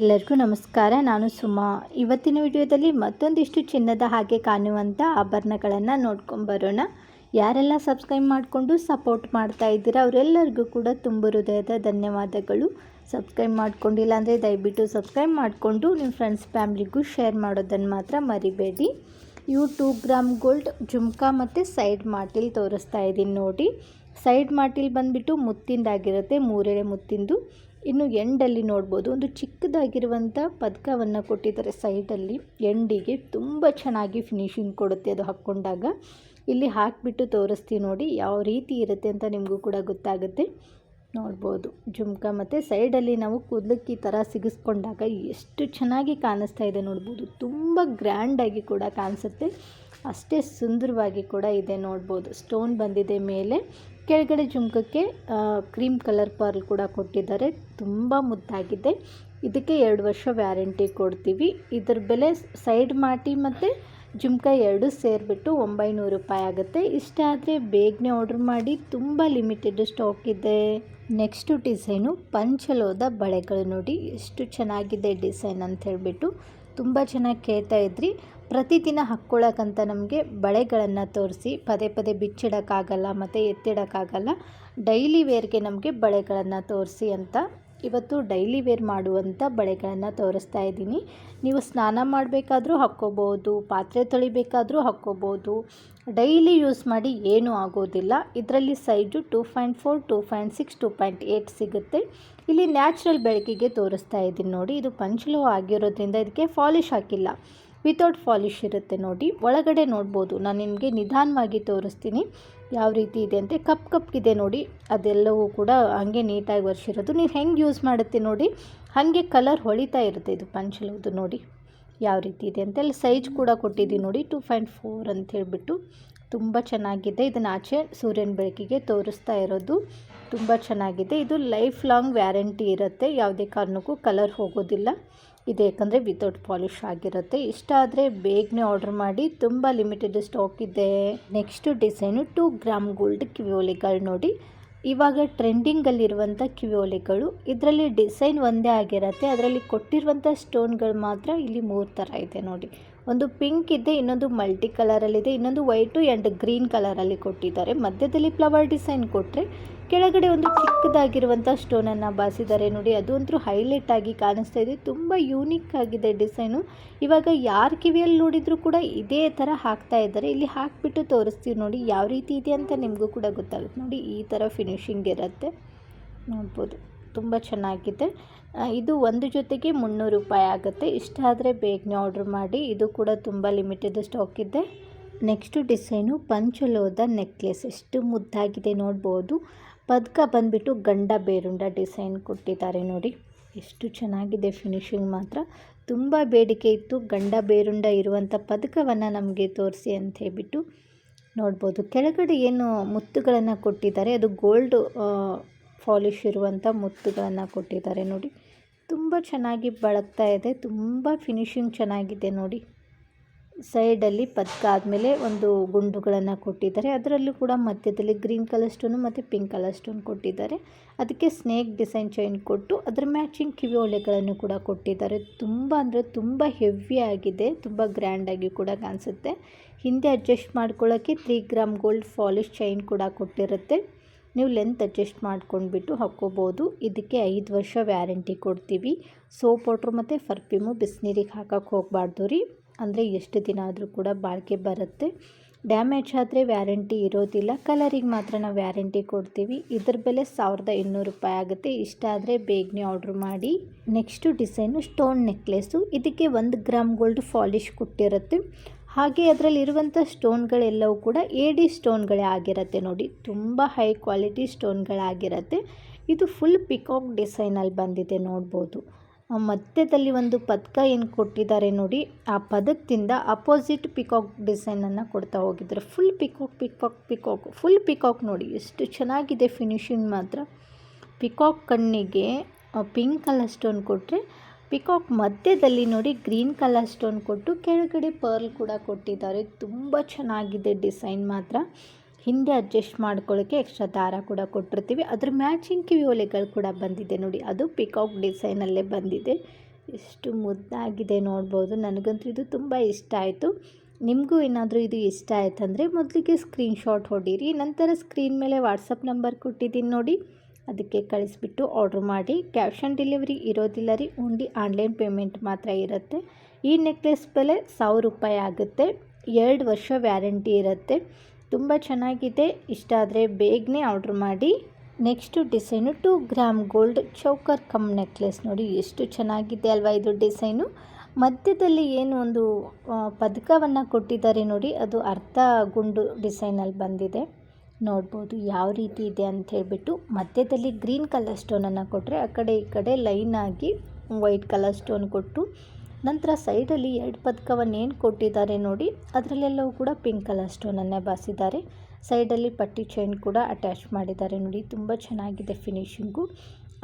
ಎಲ್ಲರಿಗೂ ನಮಸ್ಕಾರ. ನಾನು ಸುಮಾ. ಇವತ್ತಿನ ವಿಡಿಯೋದಲ್ಲಿ ಮತ್ತೊಂದಿಷ್ಟು ಚಿನ್ನದ ಹಾಗೆ ಕಾಣುವಂಥ ಆಭರಣಗಳನ್ನು ನೋಡ್ಕೊಂಬರೋಣ ಯಾರೆಲ್ಲ ಸಬ್ಸ್ಕ್ರೈಬ್ ಮಾಡಿಕೊಂಡು ಸಪೋರ್ಟ್ ಮಾಡ್ತಾ ಇದ್ದೀರಾ, ಅವರೆಲ್ಲರಿಗೂ ಕೂಡ ತುಂಬ ಹೃದಯದ ಧನ್ಯವಾದಗಳು. ಸಬ್ಸ್ಕ್ರೈಬ್ ಮಾಡ್ಕೊಂಡಿಲ್ಲ ಅಂದರೆ ದಯವಿಟ್ಟು ಸಬ್ಸ್ಕ್ರೈಬ್ ಮಾಡಿಕೊಂಡು ನಿಮ್ಮ ಫ್ರೆಂಡ್ಸ್, ಫ್ಯಾಮ್ಲಿಗೂ ಶೇರ್ ಮಾಡೋದನ್ನು ಮಾತ್ರ ಮರಿಬೇಡಿ. ಇವು ಟೂ ಗ್ರಾಮ್ ಗೋಲ್ಡ್ ಜುಮ್ಕಾ ಮತ್ತು ಸೈಡ್ ಮಾಟಿಲ್ ತೋರಿಸ್ತಾ ಇದ್ದೀನಿ ನೋಡಿ. ಸೈಡ್ ಮಾಟಿಲ್ ಬಂದುಬಿಟ್ಟು ಮುತ್ತಿಂದಾಗಿರುತ್ತೆ, ಮೂರೆಳೆ ಮುತ್ತಿಂದು. ಇನ್ನು ಎಂಡಲ್ಲಿ ನೋಡ್ಬೋದು, ಒಂದು ಚಿಕ್ಕದಾಗಿರುವಂಥ ಪದಕವನ್ನು ಕೊಟ್ಟಿದ್ದಾರೆ ಸೈಡಲ್ಲಿ. ಎಂಡಿಗೆ ತುಂಬ ಚೆನ್ನಾಗಿ ಫಿನಿಶಿಂಗ್ ಕೊಡುತ್ತೆ ಅದು ಹಾಕ್ಕೊಂಡಾಗ. ಇಲ್ಲಿ ಹಾಕಿಬಿಟ್ಟು ತೋರಿಸ್ತೀವಿ ನೋಡಿ, ಯಾವ ರೀತಿ ಇರುತ್ತೆ ಅಂತ ನಿಮಗೂ ಕೂಡ ಗೊತ್ತಾಗುತ್ತೆ. ನೋಡ್ಬೋದು, ಜುಮ್ಕ ಮತ್ತು ಸೈಡಲ್ಲಿ ನಾವು ಕೂದಲಕ್ಕಿ ಥರ ಸಿಗಿಸ್ಕೊಂಡಾಗ ಎಷ್ಟು ಚೆನ್ನಾಗಿ ಕಾಣಿಸ್ತಾ ಇದೆ ನೋಡ್ಬೋದು. ತುಂಬ ಗ್ರ್ಯಾಂಡಾಗಿ ಕೂಡ ಕಾಣಿಸುತ್ತೆ. ಅಷ್ಟೇ ಸುಂದರವಾಗಿ ಕೂಡ ಇದೆ ನೋಡ್ಬೋದು. ಸ್ಟೋನ್ ಬಂದಿದೆ ಮೇಲೆ. ಕೆಳಗಡೆ ಜುಮ್ಕಕ್ಕೆ ಕ್ರೀಮ್ ಕಲರ್ ಪರ್ಲ್ ಕೂಡ ಕೊಟ್ಟಿದ್ದಾರೆ. ತುಂಬ ಮುದ್ದಾಗಿದೆ. ಇದಕ್ಕೆ ಎರಡು ವರ್ಷ ವ್ಯಾರಂಟಿ ಕೊಡ್ತೀವಿ. ಇದ್ರ ಬೆಲೆ ಸೈಡ್ ಮಾಟಿ ಮತ್ತು ಜುಮ್ಕ ಎರಡು ಸೇರಿಬಿಟ್ಟು ಒಂಬೈನೂರು ರೂಪಾಯಿ ಆಗುತ್ತೆ. ಇಷ್ಟ ಆದರೆ ಬೇಗನೆ ಆರ್ಡ್ರ್ ಮಾಡಿ. ತುಂಬ ಲಿಮಿಟೆಡ್ ಸ್ಟಾಕ್ ಇದೆ. ನೆಕ್ಸ್ಟು ಡಿಸೈನು ಪಂಚಲೋದ ಬಳೆಗಳು ನೋಡಿ. ಎಷ್ಟು ಚೆನ್ನಾಗಿದೆ ಡಿಸೈನ್ ಅಂತ ಹೇಳಿಬಿಟ್ಟು ತುಂಬ ಚೆನ್ನಾಗಿ ಕೇಳ್ತಾ ಇದ್ರಿ. ಪ್ರತಿದಿನ ಹಾಕ್ಕೊಳ್ಳೋಕ್ಕಂತ ನಮಗೆ ಬಳೆಗಳನ್ನು ತೋರಿಸಿ ಪದೇ ಪದೇ ಬಿಚ್ಚಿಡೋಕ್ಕಾಗಲ್ಲ ಮತ್ತು ಎತ್ತಿಡೋಕ್ಕಾಗಲ್ಲ ಡೈಲಿ ವೇರ್ಗೆ ನಮಗೆ ಬಳೆಗಳನ್ನು ತೋರಿಸಿ ಅಂತ ಇವತ್ತು ಡೈಲಿ ವೇರ್ ಮಾಡುವಂಥ ಬಳೆಗಳನ್ನು ತೋರಿಸ್ತಾ ಇದ್ದೀನಿ. ನೀವು ಸ್ನಾನ ಮಾಡಬೇಕಾದ್ರೂ ಹಾಕ್ಕೋಬೋದು, ಪಾತ್ರೆ ತೊಳಿಬೇಕಾದರೂ ಹಾಕ್ಕೋಬೋದು ಡೈಲಿ ಯೂಸ್ ಮಾಡಿ ಏನೂ ಆಗೋದಿಲ್ಲ. ಇದರಲ್ಲಿ size two point four two point six two point eight ಸಿಗುತ್ತೆ. ಇಲ್ಲಿ ನ್ಯಾಚುರಲ್ ಬೆಳಕಿಗೆ ತೋರಿಸ್ತಾ ಇದ್ದೀನಿ ನೋಡಿ, ಇದು ಪಂಚಲೋ ಆಗಿರೋದ್ರಿಂದ ಇದಕ್ಕೆ ಫಾಲಿಶ್ ಹಾಕಿಲ್ಲ. ವಿತೌಟ್ ಪಾಲಿಶ್ ಇರುತ್ತೆ ನೋಡಿ. ಒಳಗಡೆ ನೋಡ್ಬೋದು. ನಾನು ನಿಮಗೆ ನಿಧಾನವಾಗಿ ತೋರಿಸ್ತೀನಿ. ಯಾವ ರೀತಿ ಇದೆ ಅಂತ. ಕಪ್ ಕಪ್ಗಿದೆ ನೋಡಿ. ಅದೆಲ್ಲವೂ ಕೂಡ ಹಾಗೆ ನೀಟಾಗಿ ಒರೆಸಿರೋದು. ನೀವು ಹೆಂಗೆ ಯೂಸ್ ಮಾಡುತ್ತೆ ನೋಡಿ. ಹಾಗೆ ಕಲರ್ ಹೊಳಿತಾ ಇರುತ್ತೆ ಇದು ಪಂಚಲದು ನೋಡಿ. ಯಾವ ರೀತಿ ಇದೆ ಅಂತ. ಅಲ್ಲಿ ಸೈಜ್ ಕೂಡ ಕೊಟ್ಟಿದ್ದೀನಿ ನೋಡಿ. ಟೂ ಪಾಯಿಂಟ್ ಫೋರ್ ಅಂತ ಹೇಳಿಬಿಟ್ಟು. ತುಂಬ ಚೆನ್ನಾಗಿದೆ. ಇದನ್ನು ಆಚೆ ಸೂರ್ಯನ ಬೆಳಕಿಗೆ ತೋರಿಸ್ತಾ ಇರೋದು. ತುಂಬ ಚೆನ್ನಾಗಿದೆ. ಇದು ಲೈಫ್ ಲಾಂಗ್ ವ್ಯಾರಂಟಿ ಇರುತ್ತೆ. ಯಾವುದೇ ಕಾರಣಕ್ಕೂ ಕಲರ್ ಹೋಗೋದಿಲ್ಲ. ಇದು ಯಾಕಂದರೆ ವಿತೌಟ್ ಪಾಲಿಶ್ ಆಗಿರುತ್ತೆ. ಇಷ್ಟ ಆದರೆ ಬೇಗನೆ ಆರ್ಡರ್ ಮಾಡಿ. ತುಂಬ ಲಿಮಿಟೆಡ್ ಸ್ಟಾಕ್ ಇದೆ. Next design two gram gold ಕಿವಿಯೋಲಿಗಳು ನೋಡಿ. ಇವಾಗ ಟ್ರೆಂಡಿಂಗಲ್ಲಿರುವಂಥ ಕಿವಿಯೋಲಿಗಳು ಇದರಲ್ಲಿ ಡಿಸೈನ್ ಒಂದೇ ಆಗಿರುತ್ತೆ. ಅದರಲ್ಲಿ ಕೊಟ್ಟಿರುವಂಥ ಸ್ಟೋನ್ಗಳು ಮಾತ್ರ ಇಲ್ಲಿ ಮೂರು ಥರ ಇದೆ ನೋಡಿ. ಒಂದು ಪಿಂಕ್ ಇದೆ, ಇನ್ನೊಂದು ಮಲ್ಟಿ ಕಲರಲ್ಲಿದೆ ಇನ್ನೊಂದು ವೈಟು ಆ್ಯಂಡ್ ಗ್ರೀನ್ ಕಲರಲ್ಲಿ ಕೊಟ್ಟಿದ್ದಾರೆ. ಮಧ್ಯದಲ್ಲಿ ಫ್ಲವರ್ ಡಿಸೈನ್ ಕೊಟ್ಟರೆ ಕೆಳಗಡೆ ಒಂದು ಚಿಕ್ಕದಾಗಿರುವಂಥ ಸ್ಟೋನನ್ನು ಬಾಸಿದ್ದಾರೆ ನೋಡಿ, ಅದು ಹೈಲೈಟ್ ಆಗಿ ಕಾಣಿಸ್ತಾ ಇದೆ. ತುಂಬ ಯೂನಿಕ್ ಆಗಿದೆ ಡಿಸೈನು ಇವಾಗ ಯಾರ ಕಿವಿಯಲ್ಲಿ ನೋಡಿದರೂ ಕೂಡ ಇದೇ ಥರ ಹಾಕ್ತಾ ಇದ್ದಾರೆ. ಇಲ್ಲಿ ಹಾಕಿಬಿಟ್ಟು ತೋರಿಸ್ತೀವಿ ನೋಡಿ, ಯಾವ ರೀತಿ ಇದೆ ಅಂತ ನಿಮಗೂ ಕೂಡ ಗೊತ್ತಾಗುತ್ತೆ. ನೋಡಿ, ಈ ಥರ ಫಿನಿಶಿಂಗ್ ಇರುತ್ತೆ. ನೋಡ್ಬೋದು. ತುಂಬ ಚೆನ್ನಾಗಿದೆ. ಇದು ಒಂದು ಜೊತೆಗೆ ಮುನ್ನೂರು ರೂಪಾಯಿ ಆಗುತ್ತೆ. ಇಷ್ಟ ಆದರೆ ಬೇಗನೆ ಆರ್ಡ್ರ್ ಮಾಡಿ. ಇದು ಕೂಡ ತುಂಬ ಲಿಮಿಟೆಡ್ ಸ್ಟಾಕ್ ಇದೆ. ನೆಕ್ಸ್ಟು ಡಿಸೈನು ಪಂಚಲೋದ ನೆಕ್ಲೆಸ್ ಎಷ್ಟು ಮುದ್ದಾಗಿದೆ ನೋಡ್ಬೋದು. ಪದಕ ಬಂದುಬಿಟ್ಟು ಗಂಡ ಬೇರುಂಡ ಡಿಸೈನ್ ಕೊಟ್ಟಿದ್ದಾರೆ ನೋಡಿ. ಎಷ್ಟು ಚೆನ್ನಾಗಿದೆ ಫಿನಿಶಿಂಗ್ ಮಾತ್ರ. ತುಂಬ ಬೇಡಿಕೆ ಇತ್ತು ಗಂಡ ಬೇರುಂಡ ಇರುವಂಥ ಪದಕವನ್ನು ನಮಗೆ ತೋರಿಸಿ ಅಂತ ಹೇಳ್ಬಿಟ್ಟು ನೋಡ್ಬೋದು. ಕೆಳಗಡೆ ಏನು ಮುತ್ತುಗಳನ್ನು ಕೊಟ್ಟಿದ್ದಾರೆ. ಅದು ಗೋಲ್ಡ್ ಪಾಲಿಶ್ ಇರುವಂಥ ಮುತ್ತುಗಳನ್ನು ಕೊಟ್ಟಿದ್ದಾರೆ ನೋಡಿ. ತುಂಬ ಚೆನ್ನಾಗಿ ಬಳಕ್ತಾ ಇದೆ, ತುಂಬ ಫಿನಿಶಿಂಗ್ ಚೆನ್ನಾಗಿದೆ ನೋಡಿ. ಸೈಡಲ್ಲಿ ಪದಕ ಆದಮೇಲೆ ಒಂದು ಗುಂಡುಗಳನ್ನು ಕೊಟ್ಟಿದ್ದಾರೆ. ಅದರಲ್ಲೂ ಕೂಡ ಮಧ್ಯದಲ್ಲಿ ಗ್ರೀನ್ ಕಲರ್ ಸ್ಟೋನು ಮತ್ತು ಪಿಂಕ್ ಕಲರ್ ಸ್ಟೋನ್ ಕೊಟ್ಟಿದ್ದಾರೆ. ಅದಕ್ಕೆ ಸ್ನೇಕ್ ಡಿಸೈನ್ ಚೈನ್ ಕೊಟ್ಟು ಅದರ ಮ್ಯಾಚಿಂಗ್ ಕಿವಿ ಒಲೆಗಳನ್ನು ಕೂಡ ಕೊಟ್ಟಿದ್ದಾರೆ. ತುಂಬ ಅಂದರೆ ತುಂಬ ಹೆವಿ ಆಗಿದೆ, ತುಂಬ ಗ್ರ್ಯಾಂಡಾಗಿ ಕೂಡ ಕಾಣಿಸುತ್ತೆ. ಹಿಂದೆ ಅಡ್ಜಸ್ಟ್ ಮಾಡ್ಕೊಳ್ಳೋಕ್ಕೆ three gram gold polish chain ಕೂಡ ಕೊಟ್ಟಿರುತ್ತೆ. ನೀವು ಲೆಂತ್ ಅಡ್ಜಸ್ಟ್ ಮಾಡ್ಕೊಂಡ್ಬಿಟ್ಟು ಹಾಕ್ಕೋಬೋದು. ಇದಕ್ಕೆ ಐದು ವರ್ಷ ವ್ಯಾರಂಟಿ ಕೊಡ್ತೀವಿ. ಸೋಪ್ ವಾಟ್ರು ಮತ್ತು ಫರ್ಫ್ಯೂಮು ಬಿಸಿನೀರಿಗೆ ಹಾಕೋಕೆ ಹೋಗಬಾರ್ದು ರೀ. ಅಂದರೆ ಎಷ್ಟು ದಿನ ಆದರೂ ಕೂಡ ಬಾಳಿಕೆ ಬರುತ್ತೆ. ಡ್ಯಾಮೇಜ್ ಆದರೆ ವ್ಯಾರಂಟಿ ಇರೋದಿಲ್ಲ. ಕಲರಿಗೆ ಮಾತ್ರ ನಾವು ವ್ಯಾರಂಟಿ ಕೊಡ್ತೀವಿ. ಇದ್ರ ಬೆಲೆ ಸಾವಿರದ ಇನ್ನೂರು ರೂಪಾಯಿ ಆಗುತ್ತೆ. ಇಷ್ಟ ಆದರೆ ಬೇಗನೆ ಆರ್ಡ್ರ್ ಮಾಡಿ. ನೆಕ್ಸ್ಟು ಡಿಸೈನು ಸ್ಟೋನ್ ನೆಕ್ಲೆಸ್ಸು ಇದಕ್ಕೆ ಒಂದು ಗ್ರಾಮ್ ಗೋಲ್ಡ್ ಫಾಲಿಶ್ ಕೊಟ್ಟಿರುತ್ತೆ. ಹಾಗೆ ಅದರಲ್ಲಿರುವಂಥ ಸ್ಟೋನ್ಗಳೆಲ್ಲವೂ ಕೂಡ ಎ ಡಿ ಸ್ಟೋನ್ಗಳೇ ಆಗಿರುತ್ತೆ ನೋಡಿ. ತುಂಬ ಹೈ ಕ್ವಾಲಿಟಿ ಸ್ಟೋನ್ಗಳಾಗಿರುತ್ತೆ. ಇದು ಫುಲ್ ಪಿಕಾಕ್ ಡಿಸೈನಲ್ಲಿ ಬಂದಿದೆ ನೋಡ್ಬೋದು. ಮಧ್ಯದಲ್ಲಿ ಒಂದು ಪದಕ ಏನು ಕೊಟ್ಟಿದ್ದಾರೆ ನೋಡಿ. ಆ ಪದಕದಿಂದ ಅಪೋಸಿಟ್ ಪಿಕಾಕ್ ಡಿಸೈನನ್ನು ಕೊಡ್ತಾ ಹೋಗಿದ್ದಾರೆ. Full peacock peacock peacock, full peacock ನೋಡಿ. ಎಷ್ಟು ಚೆನ್ನಾಗಿದೆ ಫಿನಿಶಿಂಗ್ ಮಾತ್ರ. ಪಿಕಾಕ್ ಕಣ್ಣಿಗೆ ಪಿಂಕ್ ಕಲರ್ ಸ್ಟೋನ್ ಕೊಟ್ಟರೆ ಪಿಕಾಕ್ ಮಧ್ಯದಲ್ಲಿ ನೋಡಿ ಗ್ರೀನ್ ಕಲರ್ ಸ್ಟೋನ್ ಕೊಟ್ಟು ಕೆಳಗಡೆ ಪರ್ಲ್ ಕೂಡ ಕೊಟ್ಟಿದ್ದಾರೆ. ತುಂಬ ಚೆನ್ನಾಗಿದೆ ಡಿಸೈನ್ ಮಾತ್ರ. ಹಿಂದೆ ಅಡ್ಜಸ್ಟ್ ಮಾಡ್ಕೊಳ್ಳೋಕ್ಕೆ ಎಕ್ಸ್ಟ್ರಾ ದಾರ ಕೂಡ ಕೊಟ್ಟಿರ್ತೀವಿ. ಅದ್ರ ಮ್ಯಾಚಿಂಗ್ ಕಿವಿ ಒಲೆಗಳು ಕೂಡ ಬಂದಿದೆ ನೋಡಿ. ಅದು ಪಿಕಾಕ್ ಡಿಸೈನಲ್ಲೇ ಬಂದಿದೆ. ಎಷ್ಟು ಮುದ್ದಾಗಿದೆ ನೋಡ್ಬೋದು. ನನಗಂತೂ ಇದು ತುಂಬ ಇಷ್ಟ ಆಯಿತು. ನಿಮಗೂ ಏನಾದರೂ ಇದು ಇಷ್ಟ ಆಯ್ತಂದರೆ ಮೊದಲಿಗೆ ಸ್ಕ್ರೀನ್ಶಾಟ್ ಹೊಡೀರಿ. ನಂತರ ಸ್ಕ್ರೀನ್ ಮೇಲೆ ವಾಟ್ಸಪ್ ನಂಬರ್ ಕೊಟ್ಟಿದ್ದೀನಿ ನೋಡಿ. ಅದಕ್ಕೆ ಕಳಿಸ್ಬಿಟ್ಟು ಆರ್ಡ್ರ್ ಮಾಡಿ. ಕ್ಯಾಶ್ ಆನ್ ಡೆಲಿವರಿ ಇರೋದಿಲ್ಲ ರೀ. ಉಂಡಿ ಆನ್ಲೈನ್ ಪೇಮೆಂಟ್ ಮಾತ್ರ ಇರುತ್ತೆ. ಈ ನೆಕ್ಲೆಸ್ ಬೆಲೆ ಸಾವಿರ ರೂಪಾಯಿ ಆಗುತ್ತೆ. ಎರಡು ವರ್ಷ ವ್ಯಾರಂಟಿ ಇರುತ್ತೆ. ತುಂಬ ಚೆನ್ನಾಗಿದೆ. ಇಷ್ಟ ಆದರೆ ಬೇಗನೆ ಆರ್ಡ್ರ್ ಮಾಡಿ. Next design two gram gold choker cum necklace ನೋಡಿ. ಎಷ್ಟು ಚೆನ್ನಾಗಿದೆ ಅಲ್ವಾ ಇದು ಡಿಸೈನು ಮಧ್ಯದಲ್ಲಿ ಏನು ಒಂದು ಪದಕವನ್ನು ಕೊಟ್ಟಿದ್ದಾರೆ ನೋಡಿ. ಅದು ಅರ್ಧ ಗುಂಡು ಡಿಸೈನಲ್ಲಿ ಬಂದಿದೆ. ನೋಡ್ಬೋದು ಯಾವ ರೀತಿ ಇದೆ ಅಂತ ಹೇಳ್ಬಿಟ್ಟು ಮಧ್ಯದಲ್ಲಿ ಗ್ರೀನ್ ಕಲರ್ ಸ್ಟೋನನ್ನು ಕೊಟ್ಟರೆ ಆ ಕಡೆ ಈ ಕಡೆ ಲೈನ್ ಆಗಿ ವೈಟ್ ಕಲರ್ ಸ್ಟೋನ್ ಕೊಟ್ಟು ನಂತರ ಸೈಡಲ್ಲಿ ಎರಡು ಪದಕವನ್ನು ಏನು ಕೊಟ್ಟಿದ್ದಾರೆ ನೋಡಿ, ಅದರಲ್ಲೆಲ್ಲವೂ ಕೂಡ ಪಿಂಕ್ ಕಲರ್ ಸ್ಟೋನನ್ನೇ ಬಾಸಿದ್ದಾರೆ ಸೈಡಲ್ಲಿ ಪಟ್ಟಿ ಚೈನ್ ಕೂಡ ಅಟ್ಯಾಚ್ ಮಾಡಿದ್ದಾರೆ ನೋಡಿ, ತುಂಬ ಚೆನ್ನಾಗಿದೆ ಫಿನಿಶಿಂಗು.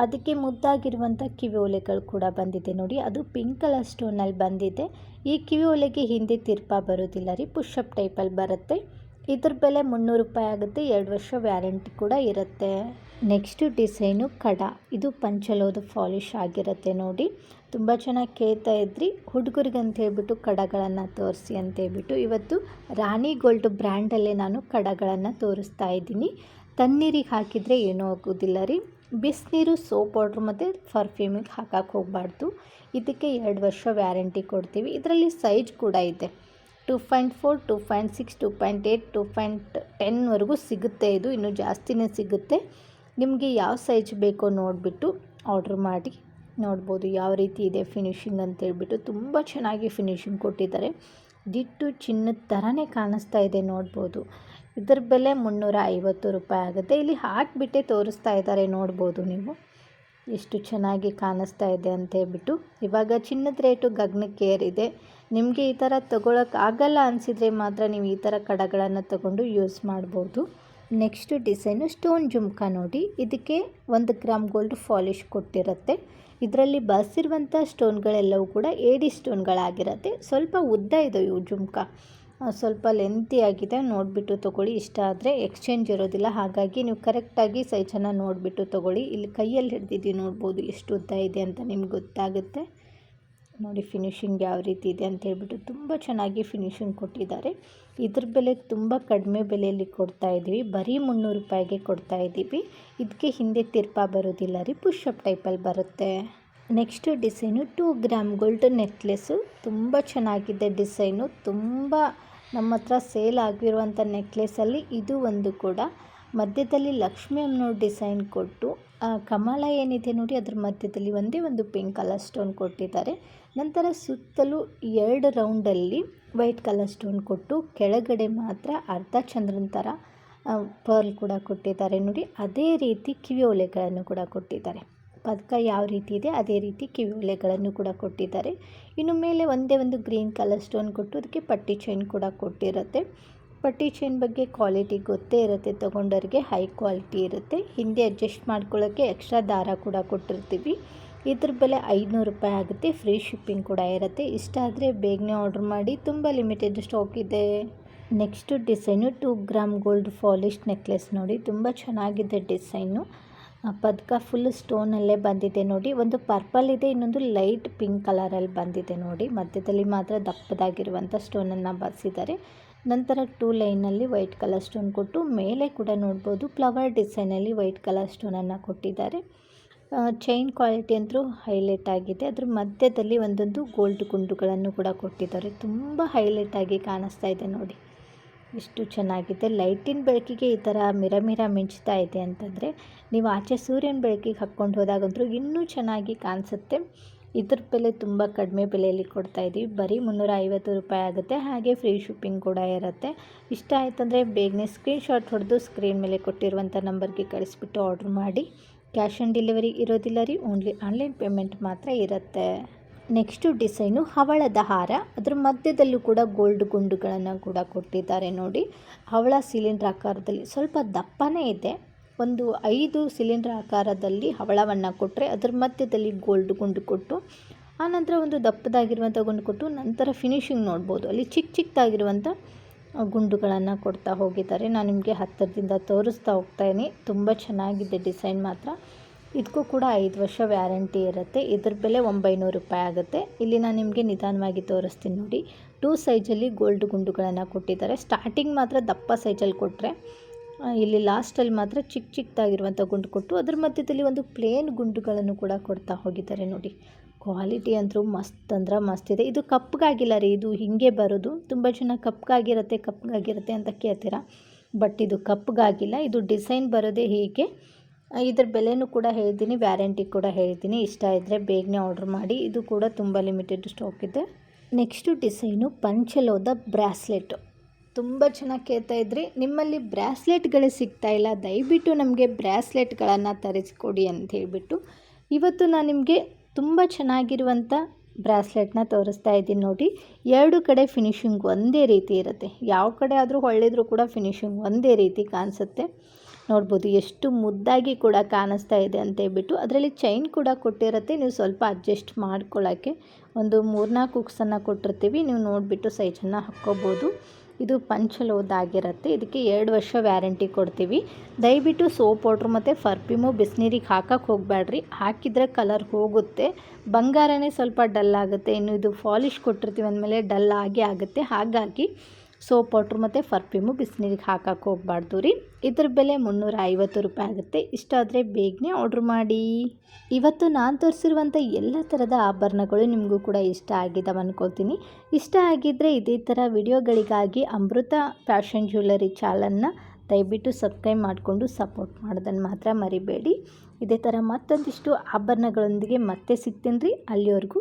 ಅದಕ್ಕೆ ಮುದ್ದಾಗಿರುವಂಥ ಕಿವಿ ಓಲೆಗಳು ಕೂಡ ಬಂದಿದೆ ನೋಡಿ, ಅದು ಪಿಂಕ್ ಕಲರ್ ಸ್ಟೋನಲ್ಲಿ ಬಂದಿದೆ. ಈ ಕಿವಿ ಓಲೆಗೆ ಹಿಂದೆ ತಿರ್ಪ ಬರೋದಿಲ್ಲ ರೀ ಪುಷಪ್ ಟೈಪಲ್ಲಿ ಬರುತ್ತೆ. ಇದ್ರ ಬೆಲೆ ಮುನ್ನೂರು ರೂಪಾಯಿ ಆಗುತ್ತೆ, ಎರಡು ವರ್ಷ ವ್ಯಾರಂಟಿ ಕೂಡ ಇರುತ್ತೆ. ನೆಕ್ಸ್ಟು ಡಿಸೈನು ಕಡ. ಇದು ಪಂಚಲೋದ ಫಾಲಿಶ್ ಆಗಿರುತ್ತೆ ನೋಡಿ. ತುಂಬ ಚೆನ್ನಾಗಿ ಕೇಳ್ತಾ ಇದ್ರಿ. ಅಂತ ಹೇಳ್ಬಿಟ್ಟು ಕಡಗಳನ್ನು ತೋರಿಸಿ ಅಂತ ಹೇಳ್ಬಿಟ್ಟು. ಇವತ್ತು ರಾಣಿ ಗೋಲ್ಡ್ ಬ್ರ್ಯಾಂಡಲ್ಲೇ ನಾನು ಕಡಗಳನ್ನು ತೋರಿಸ್ತಾ ಇದ್ದೀನಿ. ತಣ್ಣೀರಿಗೆ ಹಾಕಿದರೆ ಏನೂ ಆಗೋದಿಲ್ಲ ರೀ. ಬಿಸಿನೀರು, ಸೋಪ್ ಪೌಡ್ರ್ ಮತ್ತು ಪರ್ಫ್ಯೂಮಿಗೆ ಹಾಕಕ್ಕೆ ಹೋಗಬಾರ್ದು. ಇದಕ್ಕೆ ಎರಡು ವರ್ಷ ವ್ಯಾರಂಟಿ ಕೊಡ್ತೀವಿ. ಇದರಲ್ಲಿ ಸೈಜ್ ಕೂಡ ಇದೆ. Two point four two point six two point eight two point ಟೆನ್ವರೆಗೂ ಸಿಗುತ್ತೆ ಇದು. ಇನ್ನೂ ಜಾಸ್ತಿನೇ ಸಿಗುತ್ತೆ. ನಿಮಗೆ ಯಾವ ಸೈಜ್ ಬೇಕೋ ನೋಡಿಬಿಟ್ಟು ಆರ್ಡ್ರ್ ಮಾಡಿ ನೋಡ್ಬೋದು. ಯಾವ ರೀತಿ ಇದೆ ಫಿನಿಶಿಂಗ್ ಅಂತೇಳ್ಬಿಟ್ಟು ತುಂಬ ಚೆನ್ನಾಗಿ ಫಿನಿಶಿಂಗ್ ಕೊಟ್ಟಿದ್ದಾರೆ. ದಿಟ್ಟು ಚಿನ್ನದ ಥರನೇ ಕಾಣಿಸ್ತಾ ಇದೆ ನೋಡ್ಬೋದು. ಇದ್ರ ಬೆಲೆ ಮುನ್ನೂರ ಐವತ್ತು ರೂಪಾಯಿ ಆಗುತ್ತೆ. ಇಲ್ಲಿ ಹಾಕಿಬಿಟ್ಟೆ ತೋರಿಸ್ತಾ ಇದ್ದಾರೆ ನೋಡ್ಬೋದು ನೀವು. ಎಷ್ಟು ಚೆನ್ನಾಗಿ ಕಾಣಿಸ್ತಾ ಇದೆ ಅಂತ ಹೇಳ್ಬಿಟ್ಟು. ಇವಾಗ ಚಿನ್ನದ ರೇಟು ಗಗನಕ್ಕೆ ಏರಿದೆ ನಿಮಗೆ ಈ ಥರ ತೊಗೊಳಕ್ಕೆ ಆಗಲ್ಲ ಅನಿಸಿದರೆ ಮಾತ್ರ ನೀವು ಈ ಥರ ಕಡಗಳನ್ನು ತಗೊಂಡು ಯೂಸ್ ಮಾಡ್ಬೋದು. ನೆಕ್ಸ್ಟ್ ಡಿಸೈನು ಸ್ಟೋನ್ ಜುಮ್ಕ ನೋಡಿ. ಇದಕ್ಕೆ ಒಂದು ಗ್ರಾಮ್ ಗೋಲ್ಡ್ ಫಾಲಿಶ್ ಕೊಟ್ಟಿರುತ್ತೆ. ಇದರಲ್ಲಿ ಬಸಿರುವಂಥ ಸ್ಟೋನ್ಗಳೆಲ್ಲವೂ ಕೂಡ ಏಡಿ ಸ್ಟೋನ್ಗಳಾಗಿರುತ್ತೆ. ಸ್ವಲ್ಪ ಉದ್ದ ಇದೆ ಇವು ಜುಮ್ಕ. ಸ್ವಲ್ಪ ಲೆಂತಿ ಆಗಿದೆ. ನೋಡಿಬಿಟ್ಟು ತೊಗೊಳ್ಳಿ. ಇಷ್ಟ ಆದರೆ ಎಕ್ಸ್ಚೇಂಜ್ ಇರೋದಿಲ್ಲ. ಹಾಗಾಗಿ ನೀವು ಕರೆಕ್ಟಾಗಿ ಸೈಜನ್ನು ನೋಡಿಬಿಟ್ಟು ತೊಗೊಳ್ಳಿ. ಇಲ್ಲಿ ಕೈಯಲ್ಲಿ ಹಿಡ್ದಿದ್ದೀವಿ ನೋಡ್ಬೋದು. ಎಷ್ಟು ಉದ್ದ ಇದೆ ಅಂತ ನಿಮ್ಗೆ ಗೊತ್ತಾಗುತ್ತೆ. ನೋಡಿ ಫಿನಿಶಿಂಗ್ ಯಾವ ರೀತಿ ಇದೆ ಅಂತ ಹೇಳ್ಬಿಟ್ಟು ತುಂಬ ಚೆನ್ನಾಗಿ ಫಿನಿಶಿಂಗ್ ಕೊಟ್ಟಿದ್ದಾರೆ. ಇದ್ರ ಬೆಲೆ ತುಂಬ ಕಡಿಮೆ ಬೆಲೆಯಲ್ಲಿ ಕೊಡ್ತಾ ಇದ್ದೀವಿ. ಬರೀ ಮುನ್ನೂರು ರೂಪಾಯಿಗೆ ಕೊಡ್ತಾ ಇದ್ದೀವಿ. ಇದಕ್ಕೆ ಹಿಂದೆ ತಿರ್ಪ ಬರೋದಿಲ್ಲ ರೀ ಪುಷಪ್ ಟೈಪಲ್ಲಿ ಬರುತ್ತೆ. Next design two gram gold necklace ತುಂಬ ಚೆನ್ನಾಗಿದೆ ಡಿಸೈನು ತುಂಬ ನಮ್ಮ ಹತ್ರ ಸೇಲ್ ಆಗಿರುವಂಥ ನೆಕ್ಲೆಸಲ್ಲಿ ಇದು ಒಂದು ಕೂಡ. ಮಧ್ಯದಲ್ಲಿ ಲಕ್ಷ್ಮಿ ಡಿಸೈನ್ ಕೊಟ್ಟು ಕಮಲ ಏನಿದೆ ನೋಡಿ, ಅದ್ರ ಮಧ್ಯದಲ್ಲಿ ಒಂದೇ ಒಂದು ಪಿಂಕ್ ಕಲರ್ ಸ್ಟೋನ್ ಕೊಟ್ಟಿದ್ದಾರೆ. ನಂತರ ಸುತ್ತಲೂ ಎರಡು ರೌಂಡಲ್ಲಿ ವೈಟ್ ಕಲರ್ ಸ್ಟೋನ್ ಕೊಟ್ಟು ಕೆಳಗಡೆ ಮಾತ್ರ ಅರ್ಧ ಚಂದ್ರನ ಥರ ಪರ್ಲ್ ಕೂಡ ಕೊಟ್ಟಿದ್ದಾರೆ ನೋಡಿ. ಅದೇ ರೀತಿ ಕಿವಿ ಒಲೆಗಳನ್ನು ಕೂಡ ಕೊಟ್ಟಿದ್ದಾರೆ. ಪದಕ ಯಾವ ರೀತಿ ಇದೆ, ಅದೇ ರೀತಿ ಕಿವಿ ಒಲೆಗಳನ್ನು ಕೂಡ ಕೊಟ್ಟಿದ್ದಾರೆ. ಇನ್ನು ಮೇಲೆ ಒಂದೇ ಒಂದು ಗ್ರೀನ್ ಕಲರ್ ಸ್ಟೋನ್ ಕೊಟ್ಟು, ಅದಕ್ಕೆ ಪಟ್ಟಿ ಚೈನ್ ಕೂಡ ಕೊಟ್ಟಿರುತ್ತೆ. ಪಟ್ಟಿ ಚೈನ್ ಬಗ್ಗೆ ಕ್ವಾಲಿಟಿ ಗೊತ್ತೇ ಇರುತ್ತೆ ತೊಗೊಂಡವ್ರಿಗೆ ಹೈ ಕ್ವಾಲಿಟಿ ಇರುತ್ತೆ. ಹಿಂದೆ ಅಡ್ಜಸ್ಟ್ ಮಾಡ್ಕೊಳ್ಳೋಕ್ಕೆ ಎಕ್ಸ್ಟ್ರಾ ದಾರ ಕೂಡ ಕೊಟ್ಟಿರ್ತೀವಿ. ಇದ್ರ ಬೆಲೆ ಐದುನೂರು ರೂಪಾಯಿ ಆಗುತ್ತೆ ಫ್ರೀ ಶಿಪ್ಪಿಂಗ್ ಕೂಡ ಇರುತ್ತೆ. ಇಷ್ಟ ಆದರೆ ಬೇಗನೆ ಆರ್ಡ್ರ್ ಮಾಡಿ, ತುಂಬ ಲಿಮಿಟೆಡ್ ಸ್ಟಾಕ್ ಇದೆ. Next design two gram gold polish necklace ನೋಡಿ, ತುಂಬ ಚೆನ್ನಾಗಿದೆ ಡಿಸೈನು ಪದಕ ಫುಲ್ ಸ್ಟೋನಲ್ಲೇ ಬಂದಿದೆ ನೋಡಿ. ಒಂದು ಪರ್ಪಲ್ ಇದೆ, ಇನ್ನೊಂದು ಲೈಟ್ ಪಿಂಕ್ ಕಲರಲ್ಲಿ ಬಂದಿದೆ ನೋಡಿ. ಮಧ್ಯದಲ್ಲಿ ಮಾತ್ರ ದಪ್ಪದಾಗಿರುವಂಥ ಸ್ಟೋನನ್ನು ಬರೆಸಿದ್ದಾರೆ. ನಂತರ ಟೂ ಲೈನಲ್ಲಿ ವೈಟ್ ಕಲರ್ ಸ್ಟೋನ್ ಕೊಟ್ಟು ಮೇಲೆ ಕೂಡ ನೋಡ್ಬೋದು ಫ್ಲವರ್ ಡಿಸೈನಲ್ಲಿ ವೈಟ್ ಕಲರ್ ಸ್ಟೋನನ್ನು ಕೊಟ್ಟಿದ್ದಾರೆ. ಚೈನ್ ಕ್ವಾಲಿಟಿ ಅಂತೂ ಹೈಲೈಟ್ ಆಗಿದೆ. ಅದ್ರ ಮಧ್ಯದಲ್ಲಿ ಒಂದೊಂದು ಗೋಲ್ಡ್ ಗುಂಡುಗಳನ್ನು ಕೂಡ ಕೊಟ್ಟಿದ್ದಾರೆ. ತುಂಬ ಹೈಲೈಟ್ ಆಗಿ ಕಾಣಿಸ್ತಾ ಇದೆ ನೋಡಿ. ಇಷ್ಟು ಚೆನ್ನಾಗಿದೆ. ಲೈಟಿನ ಬೆಳಕಿಗೆ ಈ ಥರ ಮಿರ ಮಿರ ಮಿಂಚ್ತಾ ಇದೆ ಅಂತಂದರೆ, ನೀವು ಆಚೆ ಸೂರ್ಯನ ಬೆಳಕಿಗೆ ಹಾಕ್ಕೊಂಡು ಹೋದಾಗಂತೂ ಇನ್ನೂ ಚೆನ್ನಾಗಿ ಕಾಣಿಸುತ್ತೆ. ಇದ್ರ ಬೆಲೆ ತುಂಬ ಕಡಿಮೆ ಬೆಲೆಯಲ್ಲಿ ಕೊಡ್ತಾ ಇದ್ದೀವಿ. ಬರೀ ಮುನ್ನೂರ ಐವತ್ತು ರೂಪಾಯಿ ಆಗುತ್ತೆ. ಹಾಗೆ ಫ್ರೀ ಶಿಪ್ಪಿಂಗ್ ಕೂಡ ಇರುತ್ತೆ. ಇಷ್ಟ ಆಯ್ತಂದರೆ ಬೇಗನೆ ಸ್ಕ್ರೀನ್ಶಾಟ್ ಹೊಡೆದು ಸ್ಕ್ರೀನ್ ಮೇಲೆ ಕೊಟ್ಟಿರುವಂಥ ನಂಬರ್ಗೆ ಕಳಿಸ್ಬಿಟ್ಟು ಆರ್ಡ್ರ್ ಮಾಡಿ. ಕ್ಯಾಶ್ ಆನ್ ಡೆಲಿವರಿ ಇರೋದಿಲ್ಲ ರೀ. ಓನ್ಲಿ ಆನ್ಲೈನ್ ಪೇಮೆಂಟ್ ಮಾತ್ರ ಇರುತ್ತೆ. ನೆಕ್ಸ್ಟು ಡಿಸೈನು ಹವಳದ ಹಾರ ಅದ್ರ ಮಧ್ಯದಲ್ಲೂ ಕೂಡ ಗೋಲ್ಡ್ ಗುಂಡುಗಳನ್ನು ಕೂಡ ಕೊಟ್ಟಿದ್ದಾರೆ ನೋಡಿ. ಹವಳ ಸಿಲಿಂಡ್ರ್ ಆಕಾರದಲ್ಲಿ ಸ್ವಲ್ಪ ದಪ್ಪನೇ ಇದೆ. ಒಂದು ಐದು ಸಿಲಿಂಡರ್ ಆಕಾರದಲ್ಲಿ ಹವಳವನ್ನು ಕೊಟ್ಟರೆ ಅದರ ಮಧ್ಯದಲ್ಲಿ ಗೋಲ್ಡ್ ಗುಂಡು ಕೊಟ್ಟು ಆನಂತರ ಒಂದು ದಪ್ಪದಾಗಿರುವಂಥ ಗುಂಡು ಕೊಟ್ಟು, ನಂತರ ಫಿನಿಶಿಂಗ್ ನೋಡ್ಬೋದು. ಅಲ್ಲಿ ಚಿಕ್ಕ ಚಿಕ್ಕದಾಗಿರುವಂಥ ಗುಂಡುಗಳನ್ನು ಕೊಡ್ತಾ ಹೋಗಿದ್ದಾರೆ. ನಾನು ನಿಮಗೆ ಹತ್ತಿರದಿಂದ ತೋರಿಸ್ತಾ ಹೋಗ್ತಾಯಿನಿ ತುಂಬ ಚೆನ್ನಾಗಿದೆ ಡಿಸೈನ್ ಮಾತ್ರ. ಇದಕ್ಕೂ ಕೂಡ ಐದು ವರ್ಷ ವ್ಯಾರಂಟಿ ಇರುತ್ತೆ. ಇದ್ರ ಬೆಲೆ ಒಂಬೈನೂರು ರೂಪಾಯಿ ಆಗುತ್ತೆ. ಇಲ್ಲಿ ನಾನು ನಿಮಗೆ ನಿಧಾನವಾಗಿ ತೋರಿಸ್ತೀನಿ ನೋಡಿ. ಟೂ ಸೈಜಲ್ಲಿ ಗೋಲ್ಡ್ ಗುಂಡುಗಳನ್ನು ಕೊಟ್ಟಿದ್ದಾರೆ. ಸ್ಟಾರ್ಟಿಂಗ್ ಮಾತ್ರ ದಪ್ಪ ಸೈಜಲ್ಲಿ ಕೊಟ್ಟರೆ ಇಲ್ಲಿ ಲಾಸ್ಟಲ್ಲಿ ಮಾತ್ರ ಚಿಕ್ಕ ಚಿಕ್ಕದಾಗಿರುವಂಥ ಗುಂಡು ಕೊಟ್ಟು ಅದ್ರ ಮಧ್ಯದಲ್ಲಿ ಒಂದು ಪ್ಲೇನ್ ಗುಂಡುಗಳನ್ನು ಕೂಡ ಕೊಡ್ತಾ ಹೋಗಿದ್ದಾರೆ ನೋಡಿ. ಕ್ವಾಲಿಟಿ ಅಂತೂ ಮಸ್ತ್ ಅಂದ್ರೆ ಮಸ್ತ್ ಇದೆ. ಇದು ಕಪ್ಪಗಾಗಿಲ್ಲ ರೀ, ಇದು ಹೀಗೆ ಬರೋದು. ತುಂಬ ಜನ ಕಪ್ಪಗಾಗಿರುತ್ತೆ ಕಪ್ಪಗಾಗಿರುತ್ತೆ ಅಂತ ಕೇಳ್ತೀರಾ? ಬಟ್ ಇದು ಕಪ್ಪಗಾಗಿಲ್ಲ ಇದು ಡಿಸೈನ್ ಬರೋದೇ ಹೀಗೆ. ಇದ್ರ ಬೆಲೆನೂ ಕೂಡ ಹೇಳ್ತೀನಿ ವ್ಯಾರಂಟಿ ಕೂಡ ಹೇಳ್ತೀನಿ. ಇಷ್ಟ ಇದ್ದರೆ ಬೇಗನೆ ಆರ್ಡ್ರ್ ಮಾಡಿ. ಇದು ಕೂಡ ತುಂಬ ಲಿಮಿಟೆಡ್ ಸ್ಟಾಕ್ ಇದೆ. ನೆಕ್ಸ್ಟು ಡಿಸೈನು ಪಂಚಲೋದ ಬ್ರಾಸ್ಲೆಟು ತುಂಬ ಚೆನ್ನಾಗಿ ಕೇಳ್ತಾ ಇದ್ರಿ, ನಿಮ್ಮಲ್ಲಿ ಬ್ರಾಸ್ಲೆಟ್ಗಳೇ ಸಿಗ್ತಾ ಇಲ್ಲ, ದಯವಿಟ್ಟು ನಮಗೆ ಬ್ರಾಸ್ಲೆಟ್ಗಳನ್ನು ತರಿಸ್ಕೊಡಿ ಅಂತ ಹೇಳಿಬಿಟ್ಟು. ಇವತ್ತು ನಾನು ನಿಮಗೆ ತುಂಬ ಚೆನ್ನಾಗಿರುವಂಥ ಬ್ರಾಸ್ಲೆಟ್ನ ತೋರಿಸ್ತಾ ಇದ್ದೀನಿ ನೋಡಿ. ಎರಡು ಕಡೆ ಫಿನಿಶಿಂಗ್ ಒಂದೇ ರೀತಿ ಇರುತ್ತೆ. ಯಾವ ಕಡೆ ಆದರೂ ಹೊಳ್ಳಿದ್ರು ಕೂಡ ಫಿನಿಶಿಂಗ್ ಒಂದೇ ರೀತಿ ಕಾಣಿಸುತ್ತೆ. ನೋಡ್ಬೋದು, ಎಷ್ಟು ಮುದ್ದಾಗಿ ಕೂಡ ಕಾಣಿಸ್ತಾ ಇದೆ ಅಂತ ಹೇಳ್ಬಿಟ್ಟು. ಅದರಲ್ಲಿ ಚೈನ್ ಕೂಡ ಕೊಟ್ಟಿರುತ್ತೆ. ನೀವು ಸ್ವಲ್ಪ ಅಡ್ಜಸ್ಟ್ ಮಾಡ್ಕೊಳ್ಳೋಕ್ಕೆ ಒಂದು ಮೂರ್ನಾಲ್ಕು ಹುಕ್ಸನ್ನು ಕೊಟ್ಟಿರ್ತೀವಿ. ನೀವು ನೋಡಿಬಿಟ್ಟು ಸೈಜನ್ನು ಹಾಕ್ಕೋಬೋದು. ಇದು ಪಂಚಲೋದಾಗಿರುತ್ತೆ. ಇದಕ್ಕೆ ಎರಡು ವರ್ಷ ವ್ಯಾರಂಟಿ ಕೊಡ್ತೀವಿ. ದಯವಿಟ್ಟು ಸೋಪ್ ಪೌಡ್ರ್ ಮತ್ತು ಫರ್ಫ್ಯೂಮು ಬಿಸಿನೀರಿಗೆ ಹಾಕಕ್ಕೆ ಹೋಗಬೇಡ್ರಿ. ಹಾಕಿದರೆ ಕಲರ್ ಹೋಗುತ್ತೆ. ಬಂಗಾರನೇ ಸ್ವಲ್ಪ ಡಲ್ ಆಗುತ್ತೆ ಇನ್ನು ಇದು ಫಾಲಿಶ್ ಕೊಟ್ಟಿರ್ತೀವಿ ಅಂದಮೇಲೆ ಡಲ್ ಆಗೇ ಆಗುತ್ತೆ. ಹಾಗಾಗಿ ಸೋಪ್ ಪೌಡ್ರ್ ಮತ್ತು ಫರ್ಫ್ಯೂಮು ಬಿಸಿನೀರಿಗೆ ಹಾಕಕ್ಕೆ ಹೋಗ್ಬಾರ್ದು ರೀ. ಇದ್ರ ಬೆಲೆ ಮುನ್ನೂರ ಐವತ್ತು ರೂಪಾಯಿ ಆಗುತ್ತೆ. ಇಷ್ಟಾದರೆ ಬೇಗನೆ ಆರ್ಡ್ರ್ ಮಾಡಿ. ಇವತ್ತು ನಾನು ತೋರಿಸಿರುವಂಥ ಎಲ್ಲ ಥರದ ಆಭರಣಗಳು ನಿಮಗೂ ಕೂಡ ಇಷ್ಟ ಆಗಿದ್ದಾವೆ ಅಂದ್ಕೊಳ್ತೀನಿ ಇಷ್ಟ ಆಗಿದ್ದರೆ ಇದೇ ಥರ ವಿಡಿಯೋಗಳಿಗಾಗಿ ಅಮೃತ ಫ್ಯಾಷನ್ ಜ್ಯುವೆಲರಿ ಚಾನಲನ್ನು ದಯವಿಟ್ಟು ಸಬ್ಸ್ಕ್ರೈಬ್ ಮಾಡಿಕೊಂಡು ಸಪೋರ್ಟ್ ಮಾಡೋದನ್ನು ಮಾತ್ರ ಮರಿಬೇಡಿ. ಇದೇ ಥರ ಮತ್ತೊಂದಿಷ್ಟು ಆಭರಣಗಳೊಂದಿಗೆ ಮತ್ತೆ ಸಿಗ್ತೀನಿ ರೀ ಅಲ್ಲಿವರೆಗೂ